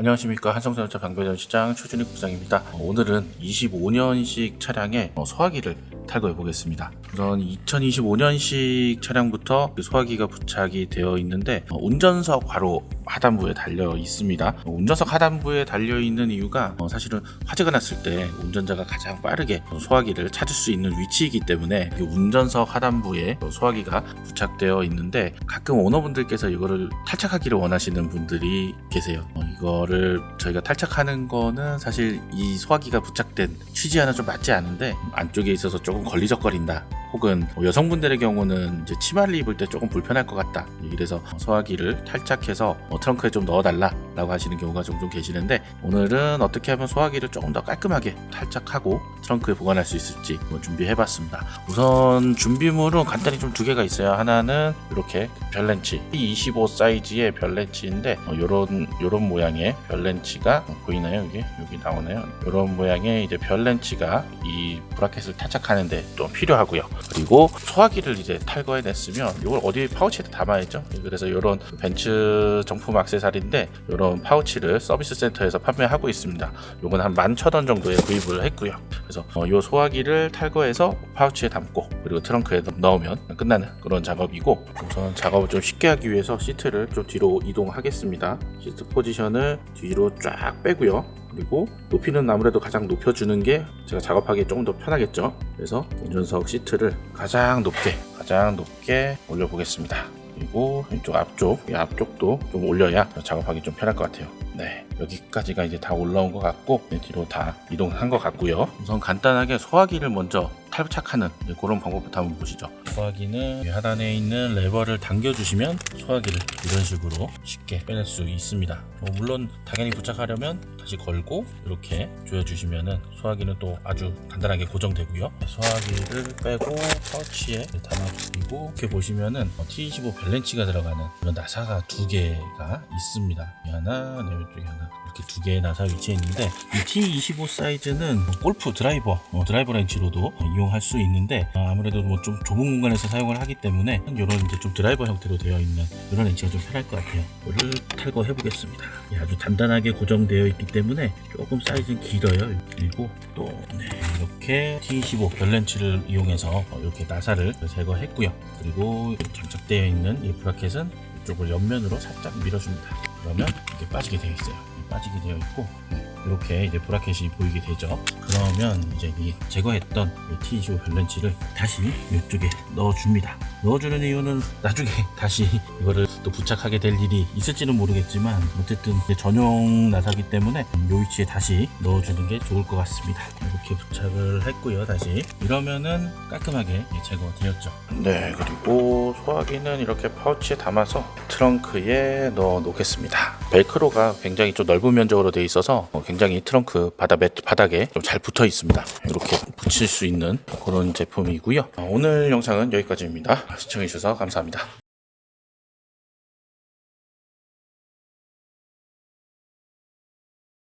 안녕하십니까 한성자동차 방배전 시장 최준익 부장입니다. 어, 오늘은 25년식 차량의 어, 소화기를 탈거해 보겠습니다. 우선 2025년식 차량부터 그 소화기가 부착이 되어 있는데 어, 운전석 바로 하단부에 달려 있습니다. 어, 운전석 하단부에 달려 있는 이유가 어, 사실은 화재가 났을 때 운전자가 가장 빠르게 어, 소화기를 찾을 수 있는 위치이기 때문에 이 운전석 하단부에 어, 소화기가 부착되어 있는데 가끔 오너분들께서 이거를 탈착하기를 원하시는 분들이 계세요. 어, 이거를 저희가 탈착하는 거는 사실 이 소화기가 부착된 취지와는 좀 맞지 않은데 안쪽에 있어서 조금 걸리적거린다. 혹은 뭐 여성분들의 경우는 이제 치마를 입을 때 조금 불편할 것 같다. 이래서 소화기를 탈착해서 어, 트렁크에 좀 넣어달라라고 하시는 경우가 종종 계시는데 오늘은 어떻게 하면 소화기를 조금 더 깔끔하게 탈착하고 트렁크에 보관할 수 있을지 뭐 준비해봤습니다. 우선 준비물은 간단히 좀 두 개가 있어요. 하나는 이렇게 별렌치 25 사이즈의 별렌치인데 이런 이런 모양의 별렌치가 보이나요? 이게 여기 나오나요? 이런 모양의 이제 별렌치가 이 브라켓을 탈착하는데 좀 필요하고요. 그리고 소화기를 이제 탈거해냈으면 이걸 어디 파우치에 담아야죠. 그래서 이런 벤츠 정품 액세서리인데 이런 파우치를 서비스 센터에서 판매하고 있습니다. 이건 한 11,000원 정도에 구입을 했고요. 그래서 어, 이 소화기를 탈거해서 파우치에 담고 그리고 트렁크에 넣으면 끝나는 그런 작업이고 우선 작업을 좀 쉽게 하기 위해서 시트를 좀 뒤로 이동하겠습니다. 시트 포지션을 뒤로 쫙 빼고요. 그리고 높이는 아무래도 가장 높여주는 게 제가 작업하기 조금 더 편하겠죠. 그래서 운전석 시트를 가장 높게 가장 높게 올려보겠습니다. 그리고 이쪽 앞쪽 이 앞쪽도 좀 올려야 작업하기 좀 편할 것 같아요. 네 여기까지가 이제 다 올라온 것 같고 네, 뒤로 다 이동한 것 같고요. 우선 간단하게 소화기를 먼저 탈착하는 이제 그런 방법부터 한번 보시죠. 소화기는 이 하단에 있는 레버를 당겨주시면 소화기를 이런 식으로 쉽게 빼낼 수 있습니다. 어, 물론 당연히 부착하려면 다시 걸고 이렇게 조여주시면은 소화기는 또 아주 간단하게 고정되고요. 소화기를 빼고 파우치에 담아주시고 이렇게 보시면은 어, T25 밸런치가 들어가는 이런 나사가 두 개가 있습니다. 이 하나, 네, 이쪽에 하나 이렇게 두 개의 나사 위치해 있는데 이 T25 사이즈는 골프 드라이버 어, 드라이버 렌치로도 어, 이용할 수 있는데 어, 아무래도 뭐 좀 좁은 공간에서 사용을 하기 때문에 이런 이제 좀 드라이버 형태로 되어 있는 이런 렌치가 좀 편할 것 같아요. 이거를 탈거해 보겠습니다. 아주 단단하게 고정되어 있기 때문에 조금 사이즈는 길어요. 그리고 또 네, 이렇게 T25 별렌치를 이용해서 어, 이렇게 나사를 제거했고요. 그리고 장착되어 있는 이 브라켓은 이쪽을 옆면으로 살짝 밀어줍니다. 그러면 이렇게 빠지게 되어 있어요. 빠지게 되어 있고 이렇게 이제 브라켓이 보이게 되죠. 그러면 이제 이 제거했던 이 T25 밸런치를 다시 이쪽에 넣어줍니다. 넣어주는 이유는 나중에 다시 이거를 또 부착하게 될 일이 있을지는 모르겠지만 어쨌든 전용 나사기 때문에 이 위치에 다시 넣어주는 게 좋을 것 같습니다. 이렇게 부착을 했고요. 다시 이러면은 깔끔하게 제거되었죠. 네, 그리고 소화기는 이렇게 파우치에 담아서 트렁크에 넣어 놓겠습니다. 벨크로가 굉장히 좀 넓은 면적으로 되어 있어서 어, 굉장히 트렁크 바닥, 바닥에 좀 잘 붙어 있습니다. 이렇게 붙일 수 있는 그런 제품이고요. 어, 오늘 영상은 여기까지입니다. 시청해주셔서 감사합니다.